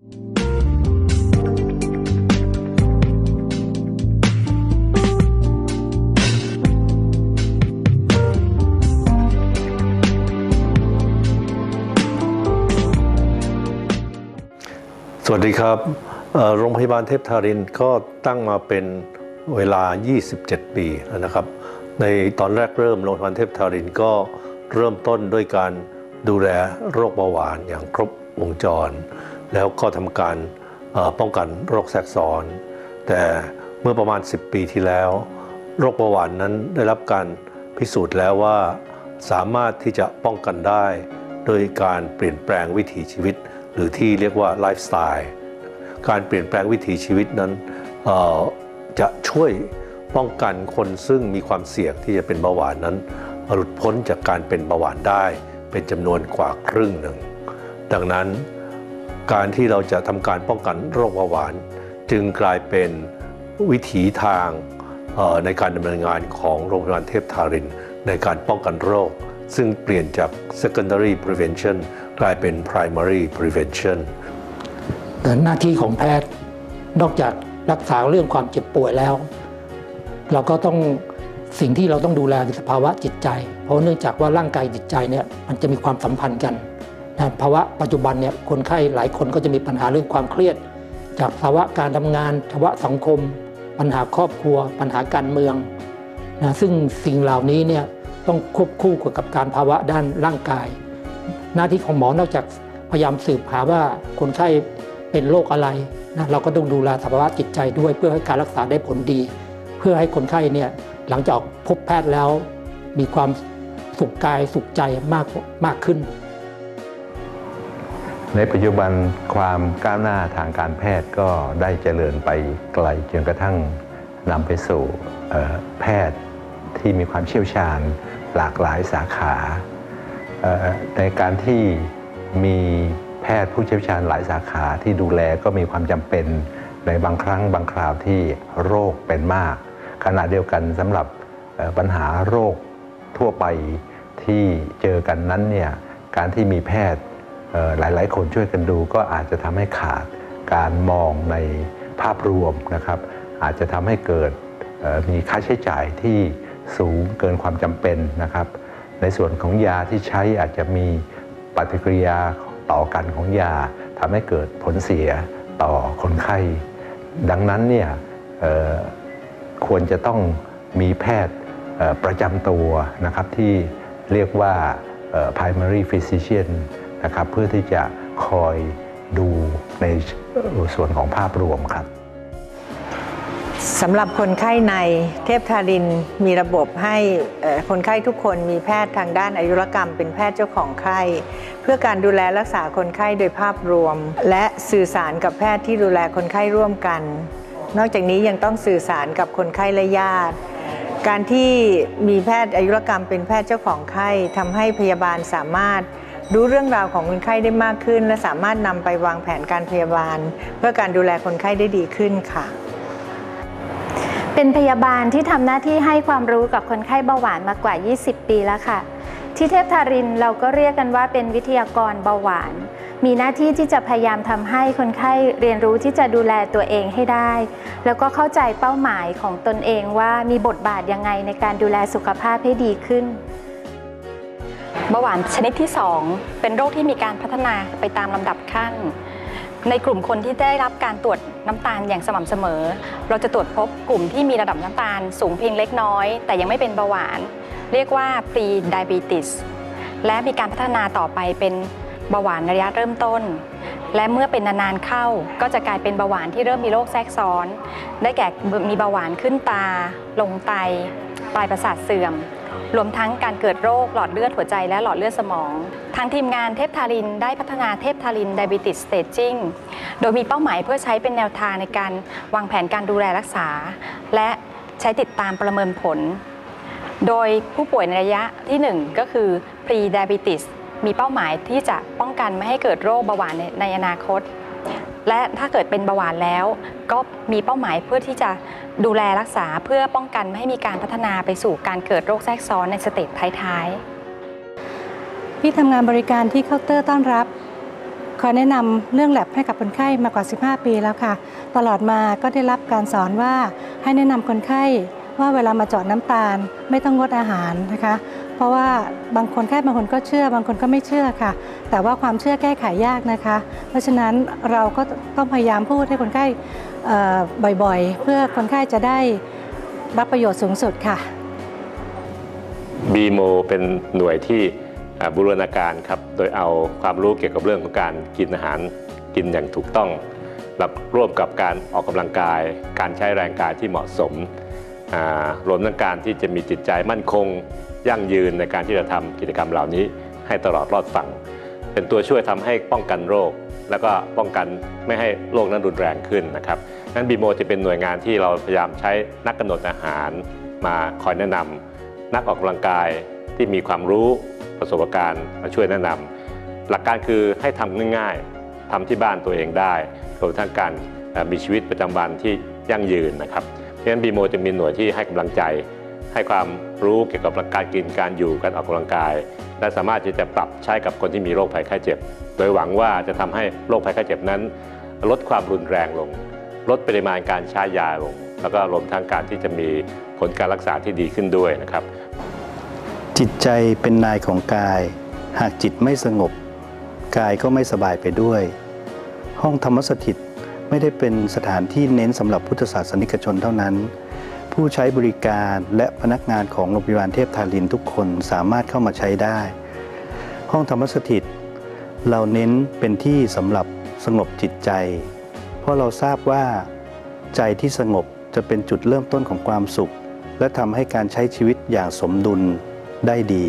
สวัสดีครับโรงพยาบาลเทพทารินก็ตั้งมาเป็นเวลา 27 ปีแล้วนะครับ ในตอนแรกเริ่มโรงพยาบาลเทพทารินก็เริ่มต้นด้วยการดูแลโรคเบาหวานอย่างครบวงจร แล้วก็ทำการป้องกันโรคแทรกซ้อน แต่เมื่อประมาณ 10 ปีที่แล้ว โรคเบาหวานนั้นได้รับการพิสูจน์แล้วว่า สามารถที่จะป้องกันได้ โดยการเปลี่ยนแปลงวิถีชีวิต หรือที่เรียกว่าไลฟ์สไตล์การเปลี่ยนแปลงวิถีชีวิตนั้นจะช่วยป้องกันคนซึ่งมีความเสี่ยงที่จะเป็นเบาหวานนั้นหลุดพ้นจากการเป็นเบาหวานได้ เป็นจำนวนกว่าครึ่งหนึ่ง ดังนั้น การที่เราจะทำการป้องกันโรคเบาหวาน จึงกลายเป็นวิถีทางในการดำเนินงานของโรงพยาบาลเทพทาริน ในการป้องกันโรค ซึ่งเปลี่ยนจาก secondary prevention กลายเป็น primary prevention แต่หน้าที่ของแพทย์นอกจากรักษาเรื่องความเจ็บป่วยแล้ว เราก็ต้องสิ่งที่เราต้องดูแลคือสภาวะจิตใจ เพราะเนื่องจากว่าร่างกายจิตใจเนี่ยมันจะมีความสัมพันธ์กัน ภาวะปัจจุบันเนี่ยคนไข้หลายคนก็จะมีปัญหาเรื่องความเครียด จากภาวะการทำงานภาวะสังคม ปัญหาครอบครัว ปัญหาการเมืองนะซึ่งสิ่งเหล่านี้เนี่ยต้องควบคู่กับการภาวะด้านร่างกาย หน้าที่ของหมอนอกจากพยายามสืบหาว่าคนไข้เป็นโรคอะไรนะเราก็ต้องดูแลสภาวะจิตใจด้วยเพื่อให้การรักษาได้ผลดี เพื่อให้คนไข้เนี่ยหลังจากพบแพทย์แล้ว มีความสุขกายสุขใจมากมากขึ้น ในปัจจุบันความก้าวหน้าทางการแพทย์ก็ได้เจริญไปไกลจนกระทั่งนำไปสู่แพทย์ที่มีความเชี่ยวชาญหลากหลายสาขาในการที่มีแพทย์ผู้เชี่ยวชาญหลายสาขาที่ดูแลก็มีความจำเป็นในบางครั้งบางคราวที่โรคเป็นมาก ขณะเดียวกันสำหรับปัญหาโรคทั่วไปที่เจอกันนั้นเนี่ยการที่มีแพทย์ หลายๆ คนช่วยกันดูก็อาจจะทำให้ขาดการมองในภาพรวมนะครับ อาจจะทำให้เกิดมีค่าใช้จ่ายที่สูงเกินความจำเป็นนะครับ ในส่วนของยาที่ใช้อาจจะมีปฏิกิริยาต่อกันของยาทำให้เกิดผลเสียต่อคนไข้ ดังนั้นเนี่ยควรจะต้องมีแพทย์ประจำตัวนะครับที่เรียกว่า primary physician นะครับเพื่อที่จะคอยดูในส่วนของภาพรวมครับสำหรับคนไข้ในเทพทารินมีระบบให้คนไข้ทุกคนมีแพทย์ทางด้านอายุรกรรม เป็นแพทย์เจ้าของไข้ เพื่อการดูแลรักษาคนไข้โดยภาพรวม และสื่อสารกับแพทย์ที่ดูแลคนไข้ร่วมกัน นอกจากนี้ยังต้องสื่อสารกับคนไข้และญาติ การที่มีแพทย์อายุรกรรมเป็นแพทย์เจ้าของไข้ทำให้พยาบาลสามารถ รู้เรื่องราวของคนไข้ได้มากขึ้น และสามารถนำไปวางแผนการพยาบาล เพื่อการดูแลคนไข้ได้ดีขึ้นค่ะ เป็นพยาบาลที่ทำหน้าที่ให้ความรู้กับคนไข้เบาหวานมากว่า 20 ปีแล้วค่ะ ที่เทพทารินเราก็เรียกกันว่าเป็นวิทยากรเบาหวาน มีหน้าที่ที่จะพยายามทำให้คนไข้เรียนรู้ที่จะดูแลตัวเองให้ได้ แล้วก็เข้าใจเป้าหมายของตนเองว่ามีบทบาทยังไงในการดูแลสุขภาพให้ดีขึ้น เบาหวานชนิดที่ 2 เป็นโรคที่มีการพัฒนาไปตามลำดับขั้น ในกลุ่มคนที่ได้รับการตรวจน้ำตาลอย่างสม่ำเสมอ เราจะตรวจพบกลุ่มที่มีระดับน้ำตาลสูงเพียงเล็กน้อย แต่ยังไม่เป็นเบาหวาน เรียกว่า pre diabetes และมีการพัฒนาต่อไปเป็นเบาหวานระยะเริ่มต้น และเมื่อเป็นนานๆเข้าก็จะกลายเป็นเบาหวานที่เริ่มมีโรคแทรกซ้อน ได้แก่มีเบาหวานขึ้นตา ลงไต ปลายประสาทเสื่อม รวมทั้งการเกิดโรคหลอดเลือดหัวใจและหลอดเลือดสมอง ทางทีมงานเทพทารินได้พัฒนาเทพทาริน Diabetes Staging โดยมีเป้าหมายเพื่อใช้เป็นแนวทางในการวางแผนการดูแลรักษา และใช้ติดตามประเมินผล โดยผู้ป่วยในระยะที่ 1 ก็คือ pre diabetes มีเป้าหมายที่จะป้องกันไม่ให้เกิดโรคเบาหวานในอนาคต และถ้าเกิดเป็นเบาหวานแล้ว ก็มีเป้าหมายเพื่อที่จะดูแลรักษาเพื่อป้องกันไม่ให้มีการพัฒนาไปสู่การเกิดโรคแทรกซ้อนในสเตจท้ายๆ พี่ทำงานบริการที่เคาน์เตอร์ต้อนรับคอยแนะนำเรื่องแลบให้กับคนไข้มากว่า 15 ปีแล้วค่ะ ตลอดมาก็ได้รับการสอนว่าให้แนะนำคนไข้ว่าเวลามาเจาะน้ำตาลไม่ต้องงดอาหารนะคะ เพราะว่าบางคนไข้บางคนก็เชื่อบางคนก็ไม่เชื่อค่ะ แต่ว่าความเชื่อแก้ไขยากนะคะ เพราะฉะนั้นเราก็ต้องพยายามพูดให้คนไข้ บ่อยๆ เพื่อคนไข้จะได้รับประโยชน์สูงสุดค่ะบีโมเป็นหน่วยที่บูรณาการครับ โดยเอาความรู้เกี่ยวกับเรื่องของการกินอาหารกินอย่างถูกต้องรับร่วมกับการออกกำลังกาย การใช้แรงกายที่เหมาะสม รวมทั้งการที่จะมีจิตใจมั่นคง ยั่งยืนในการที่จะทำกิจกรรมเหล่านี้ ให้ตลอดรอดฝั่ง เป็นตัวช่วยทำให้ป้องกันโรค แล้วก็ป้องกันไม่ให้โรคนั้นรุนแรงขึ้นนะครับ นั้นบีโมจะเป็นหน่วยงานที่เราพยายามใช้นักกำหนดอาหาร มาคอยแนะนำนักออกกำลังกายที่มีความรู้ประสบการณ์มาช่วยแนะนำหลักการคือให้ทำง่ายๆทำที่บ้านตัวเองได้รวมทั้งการมีชีวิตประจำวันที่ยั่งยืนนะครับเพราะฉะนั้นบีโมจะมีหน่วยที่ให้กำลังใจ ให้ความรู้เกี่ยวกับการกินการอยู่การออกกำลังกาย และสามารถที่จะปรับใช้กับคนที่มีโรคภัยไข้เจ็บ โดยหวังว่าจะทำให้โรคภัยไข้เจ็บนั้น ลดความรุนแรงลง ลดปริมาณการใช้ยาลง แล้วก็รวมทั้งการที่จะมีผลการรักษาที่ดีขึ้นด้วยนะครับ จิตใจเป็นนายของกาย หากจิตไม่สงบ กายก็ไม่สบายไปด้วย ห้องธรรมสถิตไม่ได้เป็นสถานที่เน้นสำหรับพุทธศาสนิกชนเท่านั้น ผู้ใช้บริการและพนักงานของโรงพยาบาลเทพทารินทุกคนสามารถเข้ามาใช้ได้ ห้องธรรมสถิต เราเน้นเป็นที่สำหรับสงบจิตใจ ราะเราทราบว่า ใจที่สงบจะเป็นจุดเริ่มต้นของความสุข และทำให้การใช้ชีวิตอย่างสมดุลได้ดี